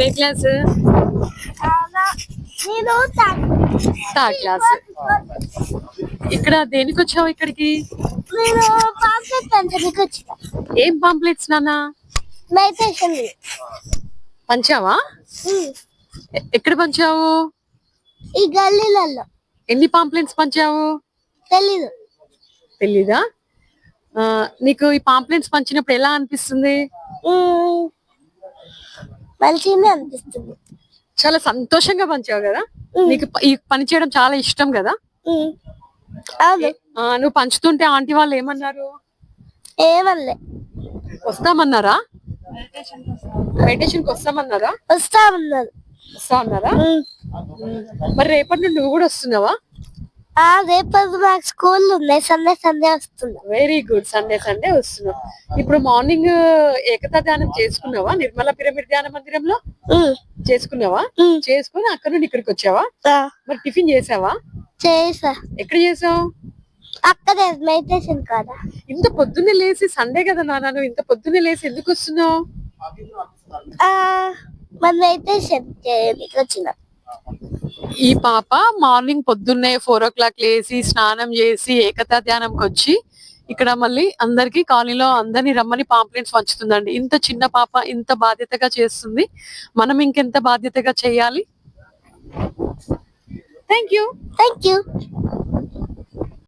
ఏ class? నేను third class. ఇక్కడ దేనికి వచ్చావు ఇక్కడికి? నేను ఏం పాంప్లెట్స్ నాన్న? మెడిటేషన్ పంచావా? ఎక్కడ పంచావు? ఈ గల్లీలలో ఎన్ని పాంప్లెట్స్ పంచావు? తెలీదు. తెలీదా? నీకు ఈ పాంప్లెట్స్ పంచినప్పుడు ఎలా అనిపిస్తుంది? మంచిగానే అనిపిస్తుంది. చాలా సంతోషంగా పంచావు కదా? నీకు ఈ పని చేయడం చాలా ఇష్టం కదా? అవును. ఆ, నువ్వు పంచుతుంటే ఆంటీ వాళ్ళు ఏమన్నారు? ఏమనలే. వస్తామన్నారా? మెడిటేషన్కి వస్తామన్నారా. వస్తా ఉన్నారు వస్తా అన్నారా. మరి రేపటి నుండి నువ్వు కూడా వస్తున్నావా? రేపటి మాకు స్కూల్ ఉన్నాయి సండే సండే వస్తున్నా. వెరీ గుడ్ సండే సండే వస్తున్నావు. ఇప్పుడు మార్నింగ్ ఏకతా ధ్యానం చేసుకున్నావా? నిర్మల పిరమిడ్ ధ్యాన మందిరంలో? చేసుకున్నావా. చేసుకుని అక్కడ నుండి ఇక్కడికి వచ్చావా? మరి టిఫిన్ చేసావా? చేసా. ఎక్కడ చేసావు? అక్కడే మెడిటేషన్ కాదా ఇంత పొద్దున్నే లేసి సండే కదా నాన్న నువ్వు ఇంత పొద్దున్నే లేసి ఎందుకు వస్తున్నావు? మన మెడిటేషన్ వచ్చిన. ఈ పాప మార్నింగ్ పొద్దున్నే ఫోర్ ఓ క్లాక్ లేసి స్నానం చేసి ఏకతా ధ్యానంకి వచ్చి ఇక్కడ మళ్ళీ అందరికి కాలనీలో అందరిని రమ్మని పాంప్లెట్స్ పంచుతుందండి. ఇంత చిన్న పాప ఇంత బాధ్యతగా చేస్తుంది. మనం ఇంకెంత బాధ్యతగా చేయాలి? Thank you thank you